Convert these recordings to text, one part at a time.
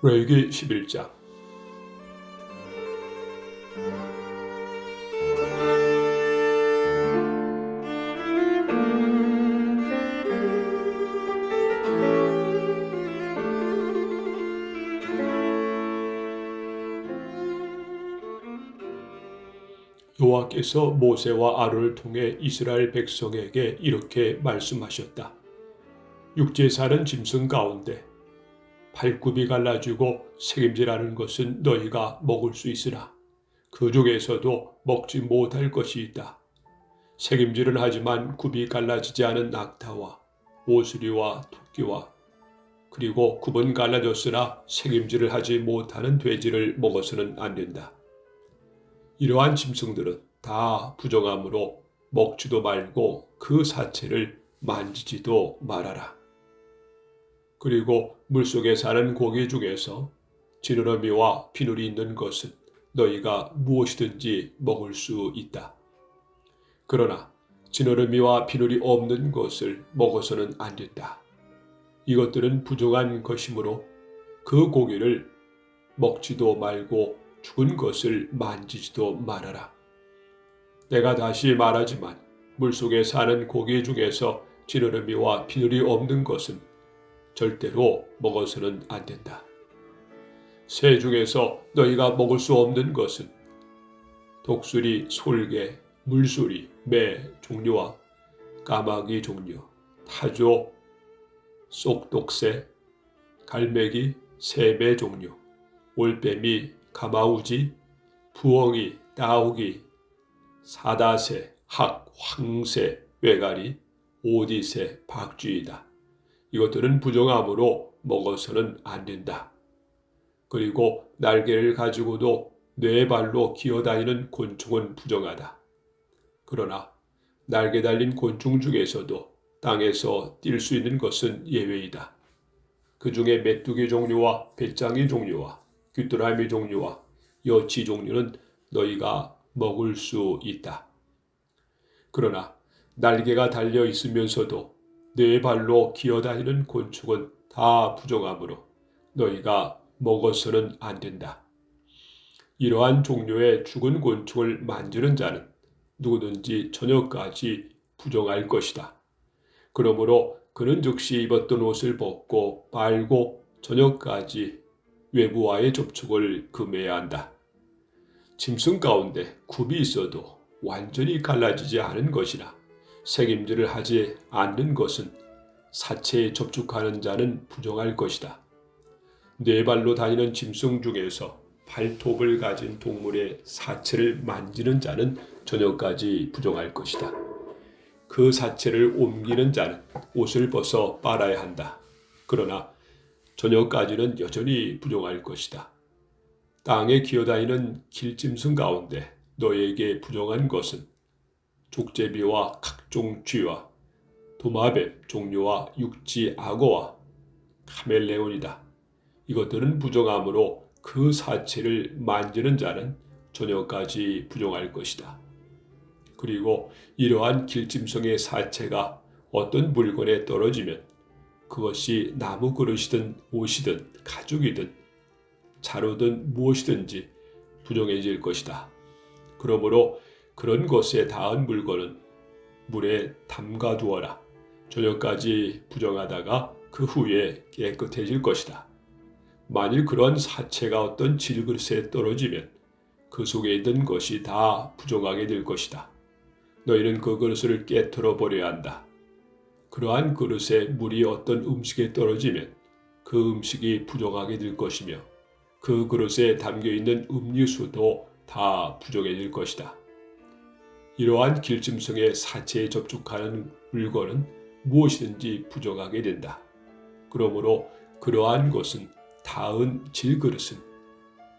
레위기 11장 여호와께서 모세와 아론을 통해 이스라엘 백성에게 이렇게 말씀하셨다. 육지에 사는 짐승 가운데 발굽이 갈라지고 책임질하는 것은 너희가 먹을 수 있으나 그 중에서도 먹지 못할 것이 있다. 책임질은 하지만 굽이 갈라지지 않은 낙타와 오수리와 토끼와 그리고 굽은 갈라졌으나 책임질을 하지 못하는 돼지를 먹어서는 안 된다. 이러한 짐승들은 다 부정함으로 먹지도 말고 그 사체를 만지지도 말아라. 그리고 물속에 사는 고기 중에서 지느러미와 비늘이 있는 것은 너희가 무엇이든지 먹을 수 있다. 그러나 지느러미와 비늘이 없는 것을 먹어서는 안 된다. 이것들은 부정한 것이므로 그 고기를 먹지도 말고 죽은 것을 만지지도 말아라. 내가 다시 말하지만 물속에 사는 고기 중에서 지느러미와 비늘이 없는 것은 절대로 먹어서는 안 된다. 새 중에서 너희가 먹을 수 없는 것은 독수리, 솔개, 물소리, 매 종류와 까마귀 종류, 타조, 쏙독새, 갈매기, 새배 종류, 올빼미, 가마우지, 부엉이, 따오기, 사다새, 학, 황새, 외가리, 오디새, 박쥐이다. 이것들은 부정함으로 먹어서는 안 된다. 그리고 날개를 가지고도 네 발로 기어다니는 곤충은 부정하다. 그러나 날개 달린 곤충 중에서도 땅에서 뛸 수 있는 것은 예외이다. 그 중에 메뚜기 종류와 배짱이 종류와 귀뚜라미 종류와 여치 종류는 너희가 먹을 수 있다. 그러나 날개가 달려 있으면서도 네 발로 기어다니는 곤충은 다 부정하므로 너희가 먹어서는 안 된다. 이러한 종류의 죽은 곤충을 만지는 자는 누구든지 저녁까지 부정할 것이다. 그러므로 그는 즉시 입었던 옷을 벗고 빨고 저녁까지 외부와의 접촉을 금해야 한다. 짐승 가운데 굽이 있어도 완전히 갈라지지 않은 것이나 책임질을 하지 않는 것은 사체에 접촉하는 자는 부정할 것이다. 네 발로 다니는 짐승 중에서 발톱을 가진 동물의 사체를 만지는 자는 저녁까지 부정할 것이다. 그 사체를 옮기는 자는 옷을 벗어 빨아야 한다. 그러나 저녁까지는 여전히 부정할 것이다. 땅에 기어다니는 길짐승 가운데 너에게 부정한 것은 족제비와 각종 쥐와 도마뱀 종류와 육지 악어와 카멜레온이다. 이것들은 부정함으로 그 사체를 만지는 자는 저녁까지 부정할 것이다. 그리고 이러한 길짐승의 사체가 어떤 물건에 떨어지면 그것이 나무 그릇이든 옷이든 가죽이든 자루든 무엇이든지 부정해질 것이다. 그러므로 그런 것에 닿은 물건은 물에 담가 두어라. 저녁까지 부정하다가 그 후에 깨끗해질 것이다. 만일 그런 사체가 어떤 질그릇에 떨어지면 그 속에 있는 것이 다 부정하게 될 것이다. 너희는 그 그릇을 깨뜨려 버려야 한다. 그러한 그릇에 물이 어떤 음식에 떨어지면 그 음식이 부정하게 될 것이며 그 그릇에 담겨 있는 음료수도 다 부정해질 것이다. 이러한 길짐승의 사체에 접촉하는 물건은 무엇이든지 부정하게 된다. 그러므로 그러한 것은 닿은 질그릇은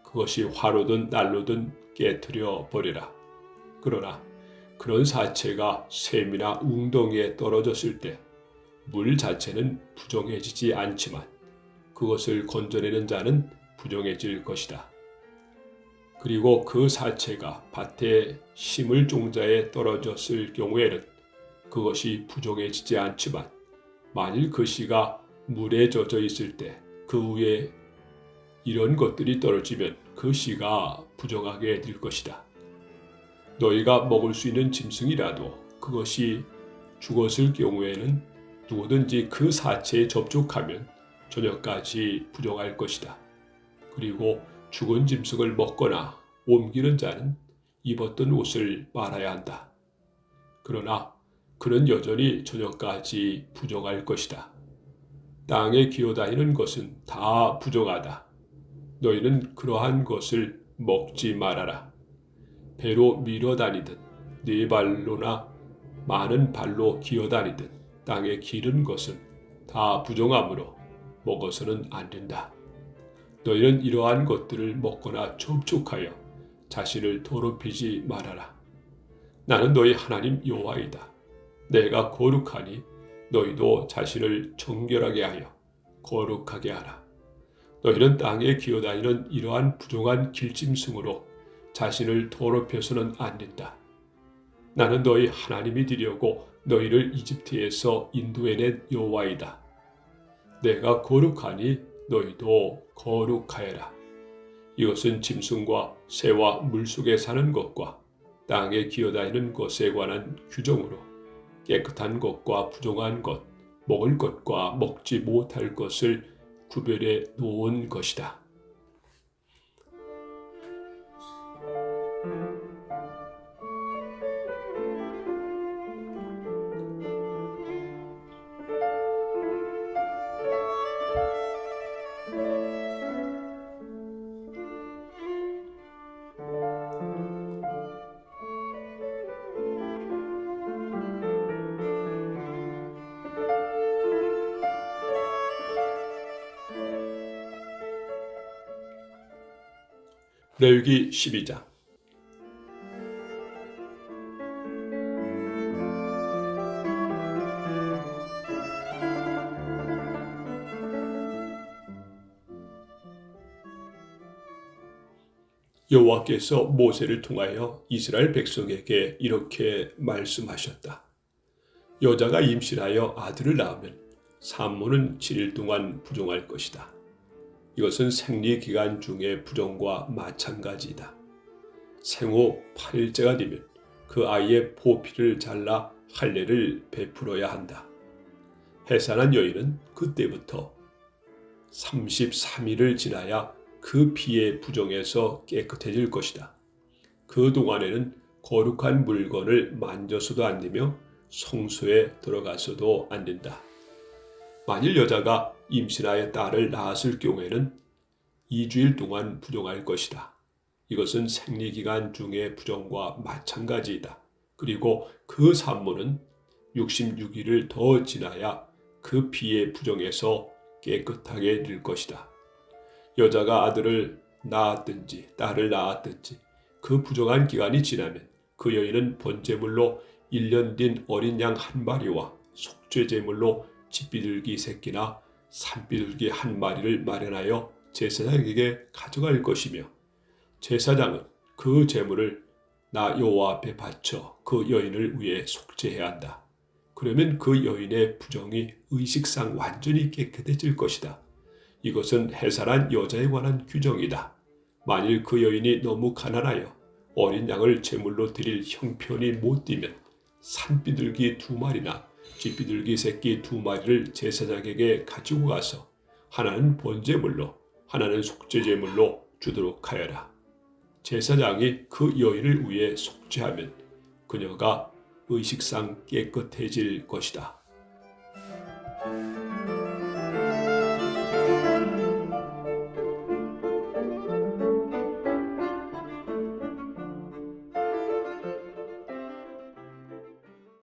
그것이 화로든 난로든 깨뜨려 버리라. 그러나 그런 사체가 샘이나 웅덩이에 떨어졌을 때 물 자체는 부정해지지 않지만 그것을 건져내는 자는 부정해질 것이다. 그리고 그 사체가 밭에 심을 종자에 떨어졌을 경우에는 그것이 부정해지지 않지만 만일 그 씨가 물에 젖어 있을 때 그 위에 이런 것들이 떨어지면 그 씨가 부정하게 될 것이다. 너희가 먹을 수 있는 짐승이라도 그것이 죽었을 경우에는 누구든지 그 사체에 접촉하면 저녁까지 부정할 것이다. 그리고 죽은 짐승을 먹거나 옮기는 자는 입었던 옷을 말아야 한다. 그러나 그는 여전히 저녁까지 부정할 것이다. 땅에 기어다니는 것은 다 부정하다. 너희는 그러한 것을 먹지 말아라. 배로 밀어다니든 네 발로나 많은 발로 기어다니든 땅에 기른 것은 다 부정함으로 먹어서는 안 된다. 너희는 이러한 것들을 먹거나 접촉하여 자신을 더럽히지 말아라. 나는 너희 하나님 여호와이다. 내가 거룩하니 너희도 자신을 정결하게 하여 거룩하게 하라. 너희는 땅에 기어다니는 이러한 부정한 길짐승으로 자신을 더럽혀서는 안 된다. 나는 너희 하나님이 되려고 너희를 이집트에서 인도해낸 여호와이다. 내가 거룩하니 너희도 거룩하여라. 이것은 짐승과 새와 물속에 사는 것과 땅에 기어다니는 것에 관한 규정으로 깨끗한 것과 부정한 것, 먹을 것과 먹지 못할 것을 구별해 놓은 것이다. 레위기 12장 여호와께서 모세를 통하여 이스라엘 백성에게 이렇게 말씀하셨다. 여자가 임신하여 아들을 낳으면 산모는 7일 동안 부종할 것이다. 이것은 생리 기간 중의 부정과 마찬가지이다. 생후 8일째가 되면 그 아이의 포피를 잘라 할례를 베풀어야 한다. 해산한 여인은 그때부터 33일을 지나야 그 피의 부정에서 깨끗해질 것이다. 그 동안에는 거룩한 물건을 만져서도 안 되며 성소에 들어가서도 안 된다. 만일 여자가 임신하여 딸을 낳았을 경우에는 2주일 동안 부정할 것이다. 이것은 생리기간 중의 부정과 마찬가지이다. 그리고 그 산모는 66일을 더 지나야 그 피의 부정에서 깨끗하게 될 것이다. 여자가 아들을 낳았든지 딸을 낳았든지 그 부정한 기간이 지나면 그 여인은 번제물로 1년 된 어린 양 한 마리와 속죄제물로 집비둘기 새끼나 산비둘기 한 마리를 마련하여 제사장에게 가져갈 것이며 제사장은 그 제물을 나 여호와 앞에 바쳐 그 여인을 위해 속죄해야 한다. 그러면 그 여인의 부정이 의식상 완전히 깨끗해질 것이다. 이것은 해산한 여자에 관한 규정이다. 만일 그 여인이 너무 가난하여 어린 양을 제물로 드릴 형편이 못 되면 산비둘기 두 마리나 쥐비둘기 새끼 두 마리를 제사장에게 가지고 가서 하나는 번제물로 하나는 속죄제물로 주도록 하여라. 제사장이 그 여인을 위해 속죄하면 그녀가 의식상 깨끗해질 것이다.